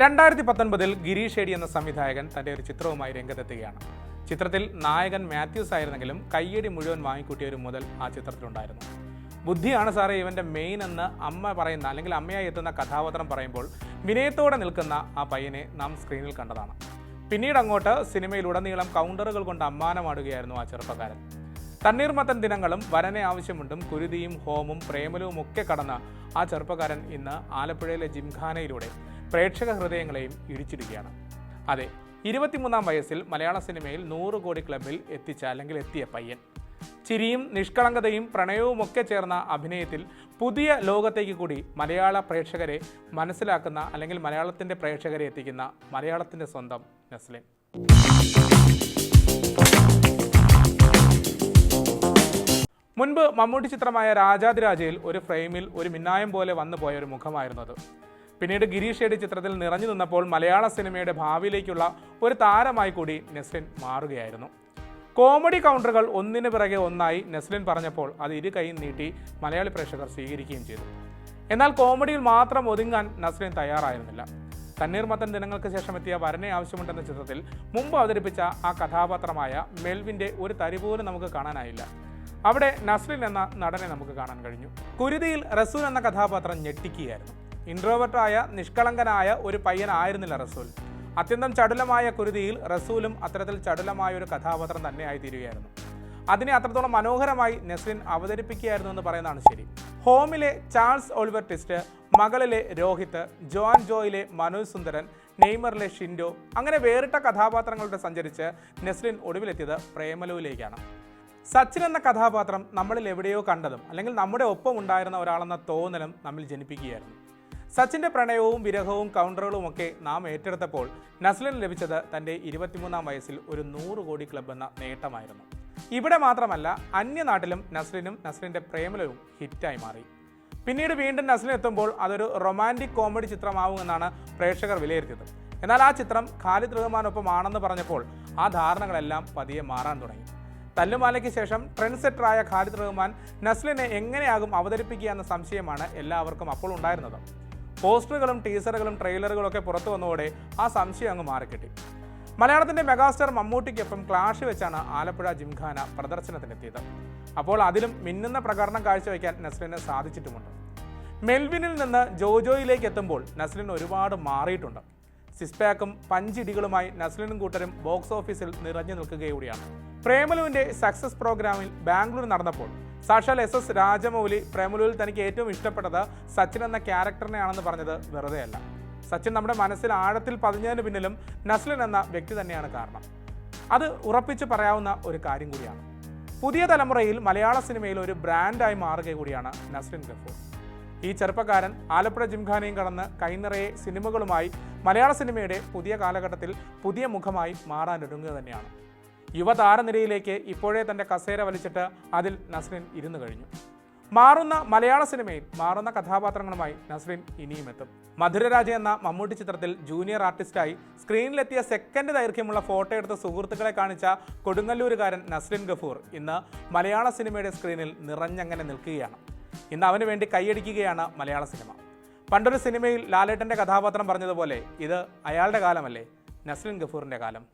രണ്ടായിരത്തി പത്തൊൻപതിൽ ഗിരീഷ് ഏടി എന്ന സംവിധായകൻ തന്റെ ഒരു ചിത്രവുമായി രംഗത്തെത്തുകയാണ്. ചിത്രത്തിൽ നായകൻ മാത്യൂസ് ആയിരുന്നെങ്കിലും കയ്യടി മുഴുവൻ വാങ്ങിക്കൂട്ടിയ ഒരു മുതൽ ആ ചിത്രത്തിലുണ്ടായിരുന്നു. ബുദ്ധിയാണ് സാറേ ഇവന്റെ മെയിൻ എന്ന് അമ്മ പറയുന്ന അല്ലെങ്കിൽ അമ്മയായി എത്തുന്ന കഥാപാത്രം പറയുമ്പോൾ വിനയത്തോടെ നിൽക്കുന്ന ആ പയ്യനെ നാം സ്ക്രീനിൽ കണ്ടതാണ്. പിന്നീട് അങ്ങോട്ട് സിനിമയിലുടനീളം കൗണ്ടറുകൾ കൊണ്ട് അമ്മാനമാടുകയായിരുന്നു ആ ചെറുപ്പക്കാരൻ. തണ്ണീർമത്തൻ ദിനങ്ങളും വരനെ ആവശ്യമുണ്ടും കുരുതിയും ഹോമും പ്രേമലവും ഒക്കെ കടന്ന ആ ചെറുപ്പക്കാരൻ ഇന്ന് ആലപ്പുഴയിലെ ജിംഖാനയിലൂടെ പ്രേക്ഷക ഹൃദയങ്ങളെയും ഇടിച്ചിടുകയാണ്. അതെ ഇരുപത്തിമൂന്നാം വയസ്സിൽ മലയാള സിനിമയിൽ നൂറ് കോടി ക്ലബിൽ എത്തിച്ച അല്ലെങ്കിൽ എത്തിയ പയ്യൻ. ചിരിയും നിഷ്കളങ്കതയും പ്രണയവുമൊക്കെ ചേർന്ന അഭിനയത്തിൽ പുതിയ ലോകത്തേക്ക് കൂടി മലയാള പ്രേക്ഷകരെ മനസ്സിലാക്കുന്ന അല്ലെങ്കിൽ മലയാളത്തിന്റെ പ്രേക്ഷകരെ എത്തിക്കുന്ന മലയാളത്തിന്റെ സ്വന്തം നസ്ലിൻ. മുൻപ് മമ്മൂട്ടി ചിത്രമായ രാജാതിരാജയിൽ ഒരു ഫ്രെയിമിൽ ഒരു മിന്നായം പോലെ വന്നു പോയ ഒരു മുഖമായിരുന്നു അത്. പിന്നീട് ഗിരീഷ് ഷെഡി ചിത്രത്തിൽ നിറഞ്ഞു നിന്നപ്പോൾ മലയാള സിനിമയുടെ ഭാവിയിലേക്കുള്ള ഒരു താരമായി കൂടി നെസ്ലിൻ മാറുകയായിരുന്നു. കോമഡി കൗണ്ടറുകൾ ഒന്നിനു പിറകെ ഒന്നായി നെസ്ലിൻ പറഞ്ഞപ്പോൾ അത് ഇരു കൈയും നീട്ടി മലയാളി പ്രേക്ഷകർ സ്വീകരിക്കുകയും ചെയ്തു. എന്നാൽ കോമഡിയിൽ മാത്രം ഒതുങ്ങാൻ നസ്ലിൻ തയ്യാറായിരുന്നില്ല. തണ്ണീർമത്തൻ ദിനങ്ങൾക്ക് ശേഷം എത്തിയ വരനെ ആവശ്യമുണ്ടെന്ന ചിത്രത്തിൽ മുമ്പ് അവതരിപ്പിച്ച ആ കഥാപാത്രമായ മെൽവിന്റെ ഒരു തരി പോലും നമുക്ക് കാണാനായില്ല. അവിടെ നസ്ലിൻ എന്ന നടനെ നമുക്ക് കാണാൻ കഴിഞ്ഞു. കുരുതിയിൽ റസൂൽ എന്ന കഥാപാത്രം ഞെട്ടിക്കുകയായിരുന്നു. ഇൻട്രോവർട്ടായ നിഷ്കളങ്കനായ ഒരു പയ്യനായിരുന്നില്ല റസൂൽ. അത്യന്തം ചടുലമായ കുരുതിയിൽ റസൂലും അത്തരത്തിൽ ചടുലമായ ഒരു കഥാപാത്രം തന്നെയായി തീരുകയായിരുന്നു അതിനെ അത്രത്തോളം മനോഹരമായി നെസ്ലിൻ അവതരിപ്പിക്കുകയായിരുന്നു എന്ന് പറയുന്നതാണ് ശരി. ഹോമിലെ ചാൾസ് ഒളിവർ ടിസ്റ്റ് മകളിലെ രോഹിത് ജോൺ ജോയിലെ മനോജ് സുന്ദരൻ നെയ്മറിലെ ഷിൻഡോ അങ്ങനെ വേറിട്ട കഥാപാത്രങ്ങളുടെ സഞ്ചരിച്ച് നെസ്ലിൻ ഒടുവിലെത്തിയത് പ്രേമലുവിലേക്കാണ് സച്ചിൻ എന്ന കഥാപാത്രം നമ്മളിൽ എവിടെയോ കണ്ടതും അല്ലെങ്കിൽ നമ്മുടെ ഒപ്പം ഉണ്ടായിരുന്ന ഒരാളെന്ന തോന്നലും നമ്മിൽ ജനിപ്പിക്കുകയായിരുന്നു. സച്ചിന്റെ പ്രണയവും വിരഹവും കൗണ്ടറുകളും ഒക്കെ നാം ഏറ്റെടുത്തപ്പോൾ നസ്ലിന് ലഭിച്ചത് തന്റെ ഇരുപത്തിമൂന്നാം വയസ്സിൽ ഒരു നൂറ് കോടി ക്ലബ് എന്ന നേട്ടമായിരുന്നു. ഇവിടെ മാത്രമല്ല അന്യനാട്ടിലും നസ്ലിനും നസ്ലിന്റെ പ്രേമലവും ഹിറ്റായി മാറി. പിന്നീട് വീണ്ടും നസ്ലിൻ എത്തുമ്പോൾ അതൊരു റൊമാന്റിക് കോമഡി ചിത്രമാവുമെന്നാണ് പ്രേക്ഷകർ വിലയിരുത്തിയത്. എന്നാൽ ആ ചിത്രം ഖാലിദ് റഹ്മാനൊപ്പം ആണെന്ന് പറഞ്ഞപ്പോൾ ആ ധാരണകളെല്ലാം പതിയെ മാറാൻ തുടങ്ങി. തല്ലുമാലയ്ക്ക് ശേഷം ട്രെൻഡ് സെറ്ററായ ഖാലിദ് റഹ്മാൻ നസ്ലിനെ എങ്ങനെയാകും അവതരിപ്പിക്കുക എന്ന സംശയമാണ് എല്ലാവർക്കും അപ്പോൾ ഉണ്ടായിരുന്നത്. പോസ്റ്ററുകളും ടീസറുകളും ട്രെയിലറുകളും ഒക്കെ പുറത്തു വന്നതോടെ ആ സംശയം അങ്ങ് മാറിക്കിട്ടി. മലയാളത്തിന്റെ മെഗാസ്റ്റാർ മമ്മൂട്ടിക്കൊപ്പം ക്ലാഷ് വെച്ചാണ് ആലപ്പുഴ ജിംഖാന പ്രദർശനത്തിനെത്തിയത്. അപ്പോൾ അതിലും മിന്നുന്ന പ്രകടനം കാഴ്ചവെക്കാൻ നസ്ലിന് സാധിച്ചിട്ടുമുണ്ട്. മെൽവിനിൽ നിന്ന് ജോജോയിലേക്ക് എത്തുമ്പോൾ നസ്ലിൻ ഒരുപാട് മാറിയിട്ടുണ്ട്. സിസ്പാക്കും പഞ്ചിടികളുമായി നസ്ലിനും കൂട്ടരും ബോക്സ് ഓഫീസിൽ നിറഞ്ഞു നിൽക്കുകയൂടിയാണ് പ്രേമലുവിന്റെ സക്സസ് പ്രോഗ്രാമിൽ ബാംഗ്ലൂർ നടന്നപ്പോൾ സാക്ഷാൽ എസ് എസ് രാജമൗലി പ്രേമലുവിൽ തനിക്ക് ഏറ്റവും ഇഷ്ടപ്പെട്ടത് സച്ചിൻ എന്ന ക്യാരക്ടറിനെയാണെന്ന് പറഞ്ഞത് വെറുതെയല്ല. സച്ചിൻ നമ്മുടെ മനസ്സിൽ ആഴത്തിൽ പതിഞ്ഞതിന് പിന്നിലും നസ്ലിൻ എന്ന വ്യക്തി തന്നെയാണ് കാരണം. അത് ഉറപ്പിച്ച് പറയാവുന്ന ഒരു കാര്യം കൂടിയാണ്. പുതിയ തലമുറയിൽ മലയാള സിനിമയിൽ ഒരു ബ്രാൻഡായി മാറുക കൂടിയാണ് നസ്ലിൻ ഗഫൂർ. ഈ ചെറുപ്പക്കാരൻ ആലപ്പുഴ ജിംഖാനയും കടന്ന് കൈനിറയെ സിനിമകളുമായി മലയാള സിനിമയുടെ പുതിയ കാലഘട്ടത്തിൽ പുതിയ മുഖമായി മാറാനൊരുങ്ങുക തന്നെയാണ്. യുവതാരനിരയിലേക്ക് ഇപ്പോഴേ തന്റെ കസേര വലിച്ചിട്ട് അതിൽ നസ്രിൻ ഇരുന്നു കഴിഞ്ഞു. മാറുന്ന മലയാള സിനിമയിൽ മാറുന്ന കഥാപാത്രങ്ങളുമായി നസ്രിൻ ഇനിയും എത്തും. മധുരരാജ എന്ന മമ്മൂട്ടി ചിത്രത്തിൽ ജൂനിയർ ആർട്ടിസ്റ്റായി സ്ക്രീനിലെത്തിയ സെക്കൻഡ് ദൈർഘ്യമുള്ള ഫോട്ടോ എടുത്ത സുഹൃത്തുക്കളെ കാണിച്ച കൊടുങ്ങല്ലൂരുകാരൻ നസ്രിൻ ഗഫൂർ ഇന്ന് മലയാള സിനിമയുടെ സ്ക്രീനിൽ നിറഞ്ഞങ്ങനെ നിൽക്കുകയാണ്. ഇന്ന് അവന് വേണ്ടി കൈയടിക്കുകയാണ് മലയാള സിനിമ. പണ്ടൊരു സിനിമയിൽ ലാലേട്ടന്റെ കഥാപാത്രം പറഞ്ഞതുപോലെ ഇത് അയാളുടെ കാലമല്ലേ? നസ്രിൻ ഗഫൂറിന്റെ കാലം.